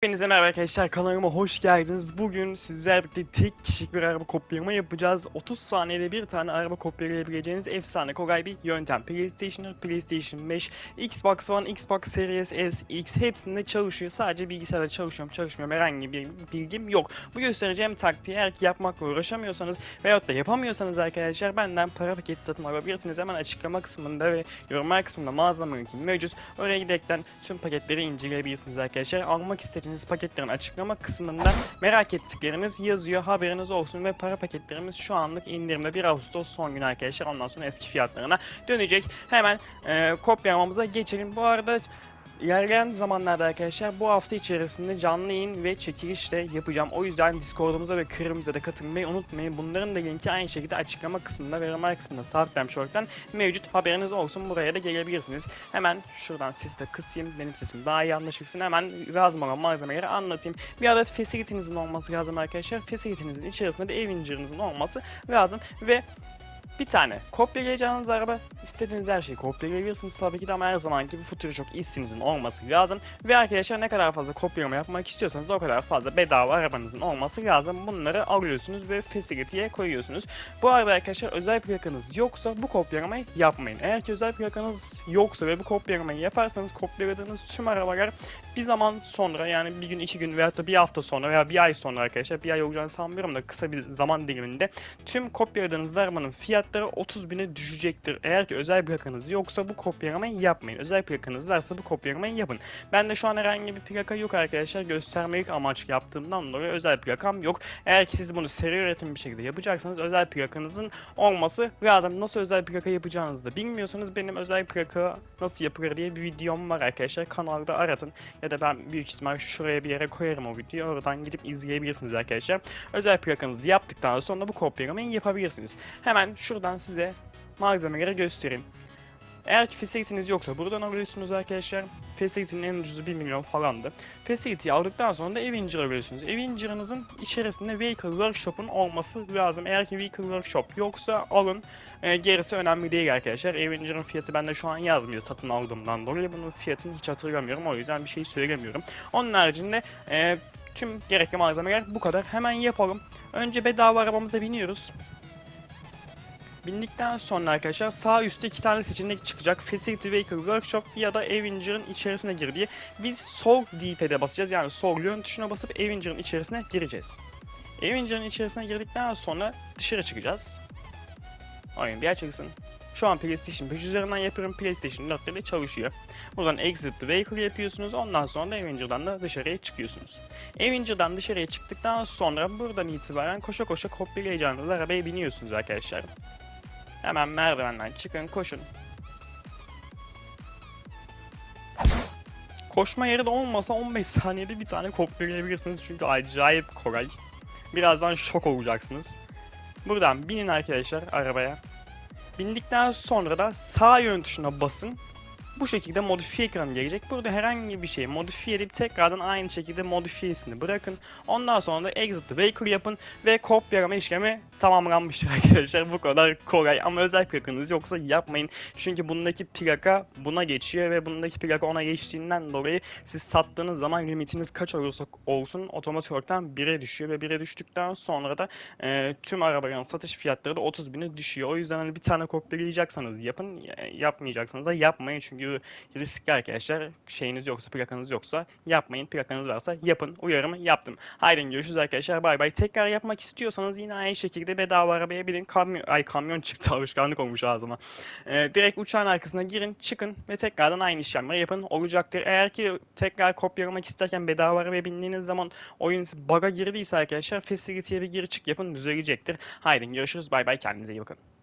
Hepinize merhaba arkadaşlar kanalıma hoş geldiniz. Bugün sizler birlikte tek kişilik bir araba kopyalama yapacağız. 30 saniyede bir tane araba kopyalayabileceğiniz efsane kolay bir yöntem. PlayStation, PlayStation 5, Xbox One, Xbox Series S, X hepsinde çalışıyor. Sadece bilgisayarda çalışıyorum, çalışmıyorum. Herhangi bir bilgim yok. Bu göstereceğim taktiği eğer ki yapmakla uğraşamıyorsanız veyahut da yapamıyorsanız arkadaşlar benden para paketi satın alabilirsiniz. Hemen açıklama kısmında ve yorumlar kısmında mağazam linki mevcut. Oraya giderekten tüm paketleri inceleyebilirsiniz arkadaşlar. Almak istediğiniz paketlerin açıklama kısmında merak ettikleriniz yazıyor. Haberiniz olsun ve para paketlerimiz şu anlık indirimde 1 Ağustos son günü arkadaşlar. Ondan sonra eski fiyatlarına dönecek. Hemen e, kopyalamamıza geçelim. Bu arada İlerleyen zamanlarda arkadaşlar bu hafta içerisinde canlı yayın ve çekiliş de yapacağım. O yüzden Discord'umuza ve Kırmızı'da da katılmayı unutmayın. Bunların da linki aynı şekilde açıklama kısmında ve yorumlar kısmında sabitlenmiş olaraktan mevcut. Haberiniz olsun buraya da gelebilirsiniz. Hemen şuradan sesi de kısayım. Benim sesim daha iyi anlaşılsın. Hemen lazım olan malzemeleri anlatayım. Bir adet facility'nizin olması lazım arkadaşlar. Facility'nizin içerisinde de Avenger'ınızın olması lazım ve bir tane kopyalayacağınız araba istediğiniz her şeyi kopyalayabilirsiniz tabii ki de ama her zaman gibi Future çok isinizin olması lazım. Ve arkadaşlar ne kadar fazla kopyalama yapmak istiyorsanız o kadar fazla bedava arabanızın olması lazım. Bunları alıyorsunuz ve facility'ye koyuyorsunuz. Bu arada arkadaşlar özel plakanız yoksa bu kopyalamayı yapmayın. Eğer ki özel plakanız yoksa ve bu kopyalamayı yaparsanız kopyaladığınız tüm arabalar bir zaman sonra yani bir gün iki gün veyahut da bir hafta sonra veya bir ay sonra arkadaşlar bir ay olacağını sanmıyorum da kısa bir zaman diliminde tüm kopyaladığınız arabanın fiyatları 30 bine düşecektir. Eğer ki özel plakanız yoksa bu kopyalamayı yapmayın. Özel plakanız varsa bu kopyalamayı yapın. Ben de şu an herhangi bir plaka yok arkadaşlar. Göstermelik amaç yaptığımdan dolayı özel plakam yok. Eğer ki siz bunu seri üretim bir şekilde yapacaksanız özel plakanızın olması lazım. Nasıl özel plaka yapacağınızı da bilmiyorsanız benim özel plaka nasıl yapılır diye bir videom var arkadaşlar. Kanalda aratın. Ya da ben büyük ihtimal şuraya bir yere koyarım o videoyu. Oradan gidip izleyebilirsiniz arkadaşlar. Özel plakanızı yaptıktan sonra bu kopyalamayı yapabilirsiniz. Hemen şuradan size malzemeleri göstereyim. Eğer ki facility'niz yoksa buradan alıyorsunuz arkadaşlar. Facility'nin en ucuzu 1 milyon falandı. Facility'yi aldıktan sonra da Avenger alıyorsunuz. Avenger'ınızın içerisinde Vehicle Workshop'un olması lazım. Eğer ki Vehicle Workshop yoksa alın. E, gerisi önemli değil arkadaşlar. Avenger'ın fiyatı bende şu an yazmıyor satın aldığımdan dolayı. Bunun fiyatını hiç hatırlamıyorum. O yüzden bir şey söylemiyorum. Onun haricinde e, tüm gerekli malzemeler bu kadar. Hemen yapalım. Önce bedava arabamıza biniyoruz. Bindikten sonra arkadaşlar sağ üstte iki tane seçenek çıkacak. Facility Vehicle Workshop ya da Avenger'ın içerisine gir. Biz sol D-pad'e basacağız. Yani sol yön tuşuna basıp Avenger'ın içerisine gireceğiz. Avenger'ın içerisine girdikten sonra dışarı çıkacağız. Oyun bir açılsın. Şu an PlayStation 5 üzerinden yapıyorum. PlayStation 4 ile çalışıyor. Buradan Exit the Vehicle yapıyorsunuz. Ondan sonra da Avenger'dan da dışarıya çıkıyorsunuz. Avenger'dan dışarıya çıktıktan sonra buradan itibaren koşa koşa kopyalayacağınız arabaya biniyorsunuz arkadaşlar. Hemen merdivenden çıkın koşun. Koşma yeri de olmasa 15 saniyede bir tane kopyalayabilirsiniz çünkü acayip kolay. Birazdan şok olacaksınız. Buradan binin arkadaşlar arabaya. Bindikten sonra da sağ yön tuşuna basın. Bu şekilde modifiye ekranı gelecek. Burada herhangi bir şey modifiye edip tekrardan aynı şekilde modifiyesini bırakın. Ondan sonra da exit vehicle yapın ve kopyalama işlemi tamamlanmıştır arkadaşlar. Bu kadar kolay ama özel plakanız yoksa yapmayın. Çünkü bundaki plaka buna geçiyor ve bundaki plaka ona geçtiğinden dolayı siz sattığınız zaman limitiniz kaç olursa olsun otomatik olarak 1'e düşüyor ve 1'e düştükten sonra da e, tüm arabaların satış fiyatları da 30 bine düşüyor. O yüzden hani bir tane kopyalayacaksanız yapın, yapmayacaksanız da yapmayın çünkü riskli arkadaşlar. Şeyiniz yoksa, plakanız yoksa yapmayın. Plakanız varsa yapın. Uyarımı yaptım. Haydi görüşürüz arkadaşlar. Bay bay. Tekrar yapmak istiyorsanız yine aynı şekilde bedava arabaya binin. Kamyon, ay kamyon çıktı alışkanlık olmuş ağzıma. Ee, direkt uçağın arkasına girin, çıkın ve tekrardan aynı işlemleri yapın. Olacaktır. Eğer ki tekrar kopyalamak isterken bedava arabaya bindiğiniz zaman oyun bug'a girdiyse arkadaşlar facility'ye bir gir çık yapın düzelecektir. Haydi görüşürüz. Bay bay. Kendinize iyi bakın.